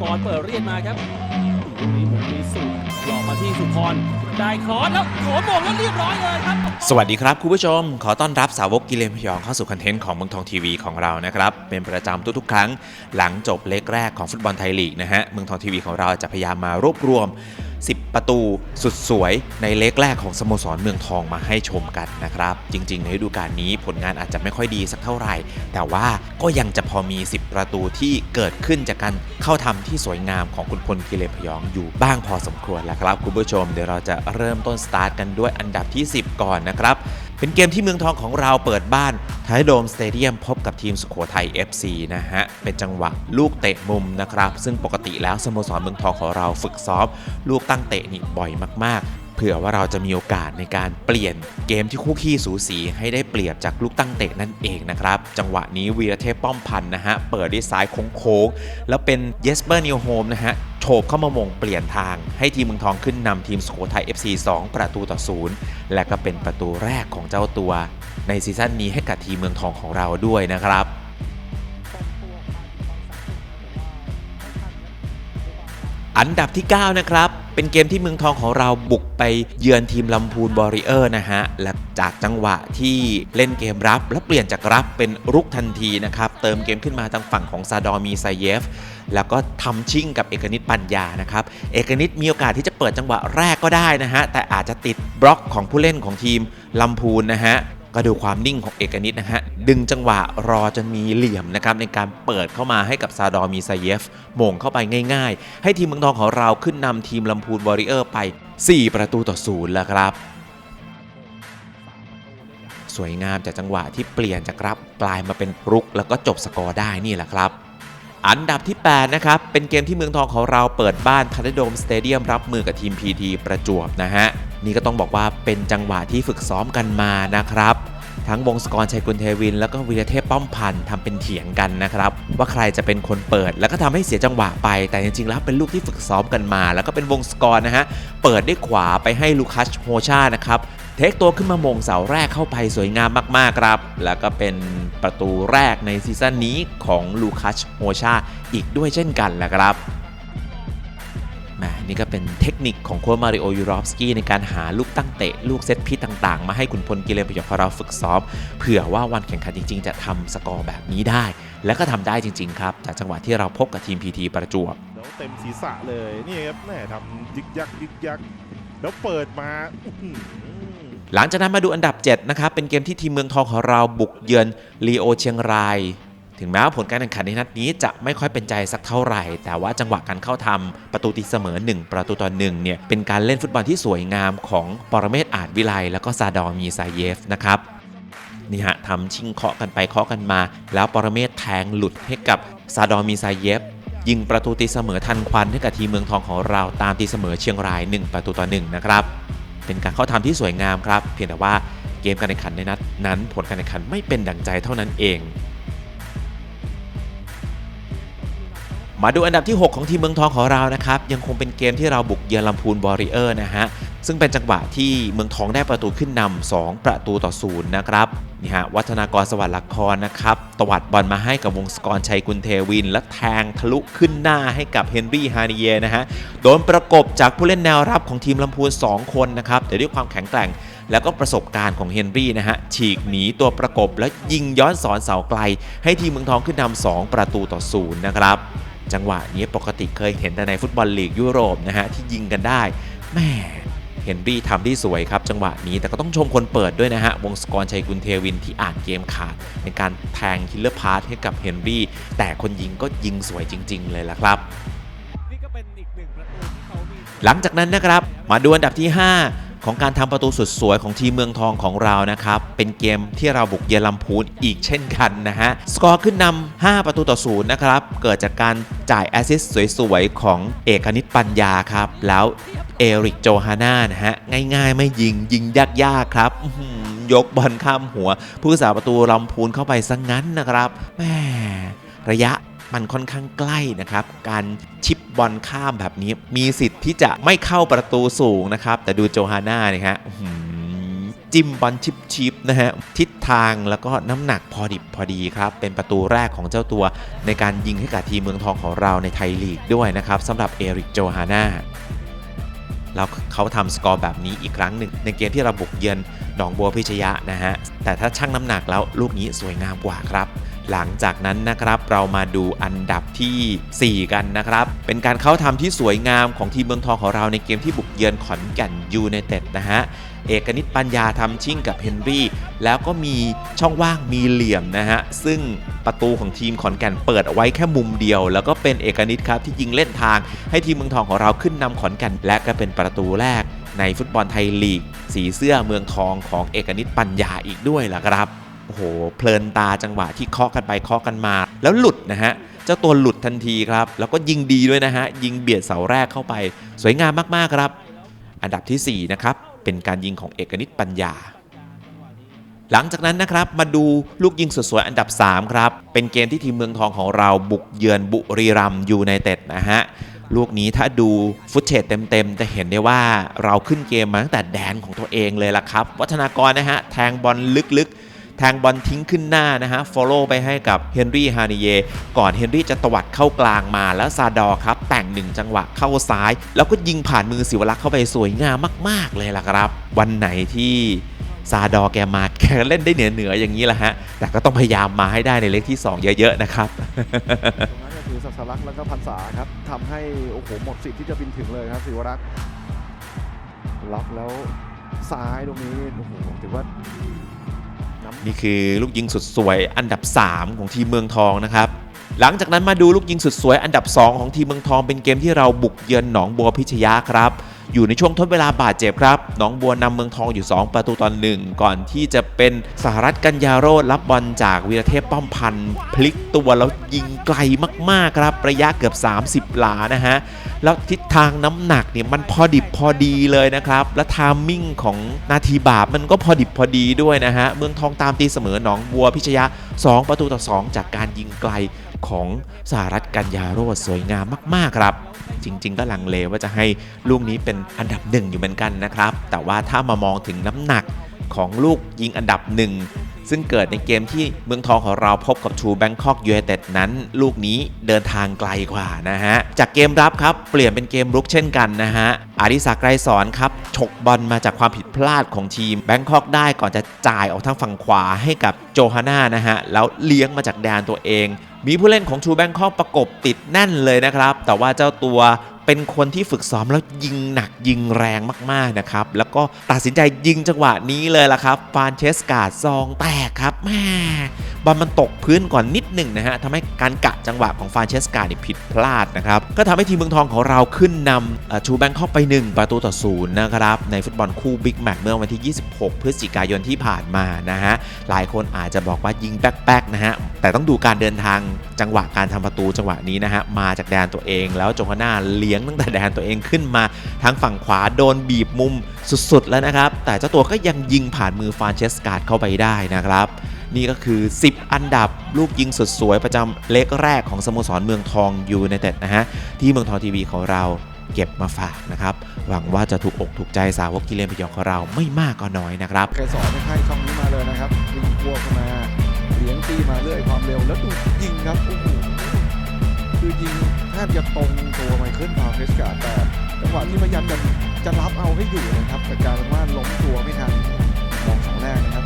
กรเปิดเรียนมาครับลูกนี้หมุนมีสุดหลอกมาที่สุพรได้ครอสแล้วโขนโมงแล้วเรียบร้อยเลยครับ สวัสดีครับคุณผู้ชม ขอต้อนรับสาวกกิเลนพยองเข้าสู่คอนเทนต์ของเมืองทองทีวีของเรานะครับ เป็นประจำทุกๆ ครั้ง หลังจบเล็กแรกของฟุตบอลไทยลีกนะฮะ เมืองทองทีวีของเราจะพยายามมารวบรวม 10 ประตูสุดสวยในเล็กแรกของสโมสรเมืองทองมาให้ชมกันนะครับ จริง ๆ ในฤดูกาลนี้ผลงานอาจจะไม่ค่อยดีสักเท่าไหร่ แต่ว่าก็ยังจะพอมี 10 ประตูที่เกิดขึ้นจากการเข้าทำที่สวยงามของคุณพลกิเลนพยองอยู่บ้างพอสมควรแล้วครับคุณผู้ชมเดี๋ยวเราจะเริ่มต้นสตาร์ทกันด้วยอันดับที่ 10 ก่อนนะครับ เป็นเกมที่เมืองทองของเราเปิดบ้านไทยโดมสเตเดียมพบกับทีมสุโขทัย FC นะฮะ เป็นจังหวะลูกเตะมุมนะครับ ซึ่งปกติแล้วสโมสรเมืองทองของเราฝึกซ้อมลูกตั้งเตะนี่บ่อยมากๆ เผื่อว่าเราจะมีโอกาสในการเปลี่ยนเกมที่คู่ขี้สูสีให้ได้เปรียบจากลูกตั้งเตะนั่นเองนะครับ จังหวะนี้วีรเทพป้อมพันธ์นะฮะ เปิดด้วยซ้ายโค้งๆ แล้วเป็นเยสเปอร์นิวโฮมนะฮะโฉบเข้ามามงเปลี่ยนทางให้ทีมเมืองทองขึ้นนำทีมสุโขทัย FC 2 ประตูต่อศูนย์และก็เป็นประตูแรกของเจ้าตัว ในซีซั่นนี้ให้กับทีมเมืองทองของเราด้วยนะครับอันดับที่ 9 นะครับ เป็นเกมที่เมืองทองของเราบุกไปเยือนทีมลำพูนบอริเออร์นะฮะ และจากจังหวะที่เล่นเกมรับ แล้วเปลี่ยนจากรับเป็นรุกทันทีนะครับ เติมเกมขึ้นมาทางฝั่งของซาดอมีไซเยฟ แล้วก็ทำชิ่งกับเอกนิตปัญญานะครับ เอกนิตมีโอกาสที่จะเปิดจังหวะแรกก็ได้นะฮะ แต่อาจจะติดบล็อกของผู้เล่นของทีมลำพูนนะฮะ ก็ดูความนิ่งของเอกนิตนะฮะ ดึงจังหวะรอจนมีเหลี่ยมนะครับในการเปิดเข้ามาให้กับซาดอมีไซเยฟมงเข้าไปง่ายๆ ให้ทีมเมืองทองของเราขึ้นนำทีมลำพูนวอริเออร์ไป 4 ประตูต่อศูนย์แล้วครับ สวยงามจากจังหวะที่เปลี่ยนจากรับกลายมาเป็นรุกแล้วก็จบสกอร์ได้นี่แหละครับอันดับที่ 8 นะครับ เป็นเกมที่เมืองทองของเราเปิดบ้านทันโดมสเตเดียมรับมือกับทีม PT ประจวบนะฮะ นี่ก็ต้องบอกว่าเป็นจังหวะที่ฝึกซ้อมกันมานะครับ ทั้งวงศกรชัยกุลเทวิน แล้วก็วีรเทพป้อมพันธ์ทำเป็นเถียงกันนะครับ ว่าใครจะเป็นคนเปิด แล้วก็ทำให้เสียจังหวะไป แต่จริงๆแล้วเป็นลูกที่ฝึกซ้อมกันมา แล้วก็เป็นวงศกรนะฮะเปิดด้วยขวาไปให้ลูคัสโฮชานะครับเทคตัวขึ้นมามงเสาแรกเข้าไปสวยงามมากๆครับ แล้วก็เป็นประตูแรกในซีซั่นนี้ของลูคัสโฮชาอีกด้วยเช่นกันแหละครับ นี่ก็เป็นเทคนิคของโค้ชมาริโอยูรอฟสกี้ในการหาลูกตั้งเตะ ลูกเซตพิษต่างๆ มาให้ขุนพลกิเลนพยองของเราฝึกซ้อม เผื่อว่าวันแข่งขันจริง ๆ จะทำสกอร์แบบนี้ได้ และก็ทำได้จริง ๆ ครับ จากจังหวะที่เราพบกับทีมพีทีประจวบแล้วเต็มศีรษะเลยนี่ครับแม่ทำยึกยักยึกยักแล้วเปิดมาอื้อหือหลังจากนั้นมาดูอันดับ 7 นะครับ เป็นเกมที่ทีมเมืองทองของเราบุกเยือนลีโอเชียงราย ถึงแม้ว่าผลการแข่งขันในนัดนี้จะไม่ค่อยเป็นใจสักเท่าไหร่ แต่ว่าจังหวะการเข้าทำประตูตีเสมอ 1 ประตูต่อ1เนี่ยเป็นการเล่นฟุตบอลที่สวยงามของปรเมศอาจวิไลแล้วก็ซาดอมีซาเยฟนะครับนี่ฮะทำชิงเคาะกันไปเคาะกันมา แล้วปรเมศแทงหลุดให้กับซาดอมีซาเยฟยิงประตูตีเสมอทันควันให้กับทีมเมืองทองของเราตามตีเสมอเชียงราย 1 ประตูต่อ1นะครับเป็นการเข้าทำที่สวยงามครับ เพียงแต่ว่าเกมการแข่งขันในนัดนั้น ผลการแข่งขันไม่เป็นดังใจเท่านั้นเอง มาดูอันดับที่ 6 ของทีมเมืองทองของเรานะครับ ยังคงเป็นเกมที่เราบุกเยือนลำพูนบอริเออร์นะฮะ ซึ่งเป็นจังหวะที่เมืองทองได้ประตูขึ้นนำ2ประตูต่อศูนย์นะครับนี่ฮะวัฒนากรสวัสดิ์ละครนะครับตวัดบอลมาให้กับวงศกรชัยกุลเทวิน และแทงทะลุขึ้นหน้าให้กับเฮนรี่ฮานิเยนะฮะโดนประกบจากผู้เล่นแนวรับของทีมลำพูน 2 คนนะครับแต่ด้วยความแข็งแกร่งแล้วก็ประสบการณ์ของเฮนรี่นะฮะ ฉีกหนีตัวประกบแล้วยิงย้อนสอนเสาไกล ให้ทีมเมืองทองขึ้นนำ2ประตูต่อศูนย์นะครับ จังหวะนี้ปกติเคยเห็นแต่ในฟุตบอลลีกยุโรปนะฮะที่ยิงกันได้แม่เฮนรี่ทำได้สวยครับ จังหวะนี้แต่ก็ต้องชมคนเปิดด้วยนะฮะ วงศกรชัยกุลเทวินที่อ่านเกมขาด ในการแทงคิลเลอร์พาสให้กับเฮนรี่แต่คนยิงก็ยิงสวยจริง ๆ เลยละครับหนึ่งประตูที่เขามีหลังจากนั้นนะครับ มาดูอันดับที่ 5 ของการทำประตูสุดสวยของทีมเมืองทองของเรานะครับ เป็นเกมที่เราบุกเยือนลำพูนอีกเช่นกันนะฮะ สกอร์ขึ้นนำ5ประตูต่อศูนย์นะครับ เกิดจากการจ่ายแอสซิสต์สวยๆ ของเอกนิตปัญญาครับ แล้วเอริกโจฮาน่านะฮะ ง่ายๆ ไม่ยิงยิงยากๆ ครับยกบอลข้ามหัว ผู้รักษาประตูลำพูนเข้าไปซะงงั้นนะครับแหมระยะ มันค่อนข้างใกล้นะครับ การชิปบอลข้ามแบบนี้ มีสิทธิ์ที่จะไม่เข้าประตูสูงนะครับ แต่ดูโจฮาน่าเนี่ยฮะจิ้มบอลชิปๆนะฮะ ทิศทางแล้วก็น้ำหนักพอดิบพอดีครับ เป็นประตูแรกของเจ้าตัว ในการยิงให้กับทีมเมืองทองของเราในไทยลีกด้วยนะครับสำหรับเอริกโจฮาน่าแล้วเขาทำสกอร์แบบนี้อีกครั้งหนึ่ง ในเกมที่เราบุกเยือนหนองบัวพิชยะนะฮะ แต่ถ้าชั่งน้ำหนักแล้วลูกนี้สวยงามกว่าครับ หลังจากนั้นนะครับเรามาดูอันดับทีสี่4 กันนะครับ เป็นการเข้าทำที่สวยงามของทีมเมืองทองของเราในเกมที่บุกเยือนขอนแก่นยูไนเต็ดนะฮะเอกนิตปัญญาทำชิ่งกับเฮนรี่ แล้วก็มีช่องว่างมีเหลี่ยมนะฮะ ซึ่งประตูของทีมขอนแก่นเปิดเอาไว้แค่มุมเดียว แล้วก็เป็นเอกนิตครับที่ยิงเล่นทาง ให้ทีมเมืองทองของเราขึ้นนำขอนแก่นและก็เป็นประตูแรกในฟุตบอลไทยลีก สีเสื้อเมืองทองของเอกนิตปัญญาอีกด้วยล่ะครับ โอ้โหเพลินตาจังหวะที่เคาะกันไปเคาะกันมา แล้วหลุดนะฮะเจ้าตัวหลุดทันทีครับ แล้วก็ยิงดีด้วยนะฮะยิงเบียดเสาแรกเข้าไป สวยงามมากๆครับ อันดับทีสี่4นะครับเป็นการยิงของเอกนิตปัญญา หลังจากนั้นนะครับมาดูลูกยิงสวยๆอันดับ 3 ครับ เป็นเกมที่ทีมเมืองทองของเราบุกเยือนบุรีรัมย์ยูไนเต็ดนะฮะลูกนี้ถ้าดูฟุตเชตเต็มๆ จะเห็นได้ว่าเราขึ้นเกมมาตั้งแต่แดนของตัวเองเลยล่ะครับ วัฒนากรนะฮะแทงบอลลึกๆ แทงบอลทิ้งขึ้นหน้านะฮะฟอลโล่ไปให้กับเฮนรี่ฮานิเยก่อนเฮนรี่จะตวัดเข้ากลางมาแล้วซาดอครับ แต่งหนึ่งจังหวะเข้าซ้าย แล้วก็ยิงผ่านมือสิวรักษ์เข้าไปสวยงามมาก ๆ เลยล่ะครับ วันไหนที่ซาดอแกมาแกเล่นได้เหนือเหนือๆอย่างนี้แหละฮะ แต่ก็ต้องพยายามมาให้ได้ในเลขที่ 2 เยอะ ๆ นะครับตรงนั้นก็คือสัสลักษ์แล้วก็พันษาครับทำให้โอ้โหหมดสิทธิ์ที่จะบินถึงเลยครับศิวรักษ์ล็อกแล้วซ้ายตรงนี้โอ้โหถือว่า นี่คือลูกยิงสุดสวยอันดับ 3 ของทีมเมืองทองนะครับ หลังจากนั้นมาดูลูกยิงสุดสวยอันดับ 2 ของทีมเมืองทองเป็นเกมที่เราบุกเยือนหนองบัวพิชยะครับ อยู่ในช่วงทดเวลาบาดเจ็บครับหนองบัวนำเมืองทองอยู่ 2 ประตูต่อหนึ่งก่อนที่จะเป็นสหรัฐกัญญาโรธรับบอลจากวีรเทพป้อมพันธ์พลิกตัวแล้วยิงไกลมากๆครับ ระยะเกือบ 30 หลานะฮะ แล้วทิศทางน้ำหนักเนี่ยมันพอดิบพอดีเลยนะครับ และทามมิ่งของนาทีบาปมันก็พอดิบพอดีด้วยนะฮะ เมืองทองตามตีเสมอหนองบัวพิชยะ 2 ประตูต่อ 2 จากการยิงไกลของสหรัฐกัญญาโรธสวยงามมาก ๆ ครับ จริง ๆ ก็ลังเลว่าจะให้ลูกนี้เป็นอันดับหนึ่งอยู่เหมือนกันนะครับ แต่ว่าถ้ามามองถึงน้ำหนักของลูกยิงอันดับหนึ่งซึ่งเกิดในเกมที่เมืองทองของเราพบกับทูแบงคอกยูไนเต็ดนั้น ลูกนี้เดินทางไกลกว่านะฮะ จากเกมรับครับเปลี่ยนเป็นเกมรุกเช่นกันนะฮะอาริสาไกรสอนครับฉกบอลมาจากความผิดพลาดของทีมแบงคอกได้ก่อนจะจ่ายออกทางฝั่งขวาให้กับโจฮาน่านะฮะ แล้วเลี้ยงมาจากแดนตัวเอง มีผู้เล่นของทูแบงคอกประกบติดแน่นเลยนะครับ แต่ว่าเจ้าตัวเป็นคนที่ฝึกซ้อมแล้วยิงหนักยิงแรงมากๆนะครับ แล้วก็ตัดสินใจยิงจังหวะนี้เลยล่ะครับฟานเชสกาดซองแตกครับ แม่บอลมันตกพื้นก่อนนิดหนึ่งนะฮะทำให้การกะจังหวะของฟานเชสกาดเนี่ยผิดพลาดนะครับ ก็ทำให้ทีมเมืองทองของเราขึ้นนำชูแบงคอกไป 1 ประตูต่อศูนย์นะครับ ในฟุตบอลคู่บิ๊กแมตช์เมื่อวันที่ 26 พฤศจิกายนที่ผ่านมานะฮะ หลายคนอาจจะบอกว่ายิงแป๊กๆนะฮะ แต่ต้องดูการเดินทางจังหวะการทำประตูจังหวะนี้นะฮะ มาจากแดนตัวเองแล้วโจฮาน่าเลี้ยงตั้งแต่แดนตัวเองขึ้นมาทางฝั่งขวาโดนบีบมุมสุดๆแล้วนะครับแต่เจ้าตัวก็ยังยิงผ่านมือฟานเชสการ์ดเข้าไปได้นะครับ นี่ก็คือ 10 อันดับลูกยิงสุดสวยประจำเล็กแรกของสโมสรเมืองทองยูไนเต็ดนะฮะ ที่เมืองทองทีวีของเราเก็บมาฝากนะครับ หวังว่าจะถูกอกถูกใจสาวกกิเลนพยองของเราไม่มากก็น้อยนะครับไกรสอนให้ช่องนี้มาเลยนะครับยิงพวกมาเลี้ยงตีมาเรื่อยความเร็วแล้วดูยิงครับโอ้โหคือยิงแทบจะตรงตัวไมเคิลพาวเฟสกาแต่จังหวะที่พยายามจะจะรับเอาให้อยู่นะครับแต่กลารเป็นว่าล้มตัวไม่ทันมองเสาแรกนะครับ